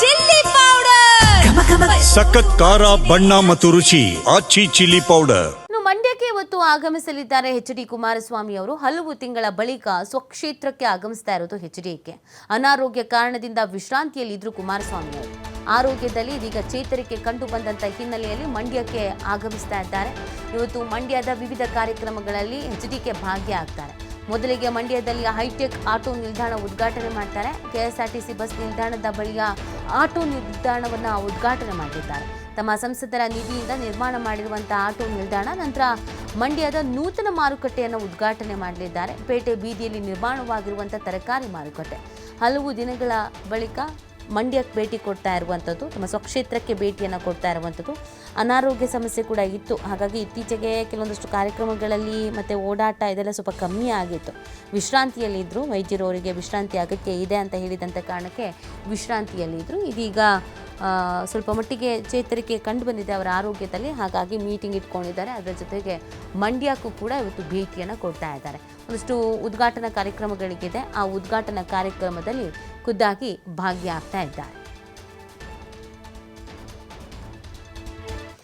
Chilli powder. ಸಖತ್ ಖಾರ ಬಣ್ಣ ಮತ್ತು ರುಚಿ ಆಚಿ ಚಿಲ್ಲಿ ಪೌಡರ್. ಇನ್ನು ಮಂಡ್ಯಕ್ಕೆ ಇವತ್ತು ಆಗಮಿಸಲಿದ್ದಾರೆ ಎಚ್ ಡಿ ಕುಮಾರಸ್ವಾಮಿ ಅವರು. ಹಲವು ತಿಂಗಳ ಬಳಿಕ ಸ್ವಕ್ಷೇತ್ರಕ್ಕೆ ಆಗಮಿಸ್ತಾ ಇರೋದು ಎಚ್ ಡಿಕೆ ಅನಾರೋಗ್ಯ ಕಾರಣದಿಂದ ವಿಶ್ರಾಂತಿಯಲ್ಲಿದ್ದರು ಕುಮಾರಸ್ವಾಮಿ ಅವರು. ಆರೋಗ್ಯದಲ್ಲಿ ಇದೀಗ ಚೇತರಿಕೆ ಕಂಡು ಬಂದಂತ ಹಿನ್ನೆಲೆಯಲ್ಲಿ ಮಂಡ್ಯಕ್ಕೆ ಆಗಮಿಸ್ತಾ ಇದ್ದಾರೆ. ಇವತ್ತು ಮಂಡ್ಯದ ವಿವಿಧ ಕಾರ್ಯಕ್ರಮಗಳಲ್ಲಿ ಎಚ್ ಡಿಕೆ ಭಾಗಿಯಾಗ್ತಾರೆ. ಮೊದಲಿಗೆ ಮಂಡ್ಯದಲ್ಲಿ ಹೈಟೆಕ್ ಆಟೋ ನಿಲ್ದಾಣ ಉದ್ಘಾಟನೆ ಮಾಡ್ತಾರೆ. ಕೆಎಸ್ಆರ್ಟಿಸಿ ಬಸ್ ನಿಲ್ದಾಣದ ಬಳಿಯ ಆಟೋ ನಿಲ್ದಾಣವನ್ನು ಉದ್ಘಾಟನೆ ಮಾಡಿದ್ದಾರೆ. ತಮ್ಮ ಸಂಸದರ ನಿಧಿಯಿಂದ ನಿರ್ಮಾಣ ಮಾಡಿರುವಂತಹ ಆಟೋ ನಿಲ್ದಾಣ, ನಂತರ ಮಂಡ್ಯದ ನೂತನ ಮಾರುಕಟ್ಟೆಯನ್ನು ಉದ್ಘಾಟನೆ ಮಾಡಲಿದ್ದಾರೆ. ಪೇಟೆ ಬೀದಿಯಲ್ಲಿ ನಿರ್ಮಾಣವಾಗಿರುವಂಥ ತರಕಾರಿ ಮಾರುಕಟ್ಟೆ. ಹಲವು ದಿನಗಳ ಬಳಿಕ ಮಂಡ್ಯಕ್ಕೆ ಭೇಟಿ ಕೊಡ್ತಾ ಇರುವಂಥದ್ದು, ತಮ್ಮ ಸ್ವಕ್ಷೇತ್ರಕ್ಕೆ ಭೇಟಿಯನ್ನು ಕೊಡ್ತಾ ಇರುವಂಥದ್ದು ಅನಾರೋಗ್ಯ ಸಮಸ್ಯೆ ಕೂಡ ಇತ್ತು. ಹಾಗಾಗಿ ಇತ್ತೀಚೆಗೆ ಕೆಲವೊಂದಷ್ಟು ಕಾರ್ಯಕ್ರಮಗಳಲ್ಲಿ ಮತ್ತು ಓಡಾಟ ಇದೆಲ್ಲ ಸ್ವಲ್ಪ ಕಮ್ಮಿ ಆಗಿತ್ತು. ವಿಶ್ರಾಂತಿಯಲ್ಲಿದ್ದರು ವೈದ್ಯರು ಅವರಿಗೆ ವಿಶ್ರಾಂತಿ ಅಗತ್ಯ ಇದೆ ಅಂತ ಹೇಳಿದಂಥ ಕಾರಣಕ್ಕೆ ವಿಶ್ರಾಂತಿಯಲ್ಲಿದ್ದರು ಇದೀಗ ಸ್ವಲ್ಪ ಮಟ್ಟಿಗೆ ಚೇತರಿಕೆ ಕಂಡು ಬಂದಿದೆ ಅವರ ಆರೋಗ್ಯದಲ್ಲಿ. ಹಾಗಾಗಿ ಮೀಟಿಂಗ್ ಇಟ್ಕೊಂಡಿದ್ದಾರೆ. ಅದರ ಜೊತೆಗೆ ಮಂಡ್ಯಕ್ಕೂ ಕೂಡ ಇವತ್ತು ಭೇಟಿಯನ್ನು ಕೊಡ್ತಾ ಇದ್ದಾರೆ. ಒಂದಷ್ಟು ಉದ್ಘಾಟನಾ ಕಾರ್ಯಕ್ರಮಗಳಿಗಿದೆ. ಆ ಉದ್ಘಾಟನಾ ಕಾರ್ಯಕ್ರಮದಲ್ಲಿ ಖುದ್ದಾಗಿ ಭಾಗಿಯಾಗ್ತಾ ಇದ್ದಾರೆ.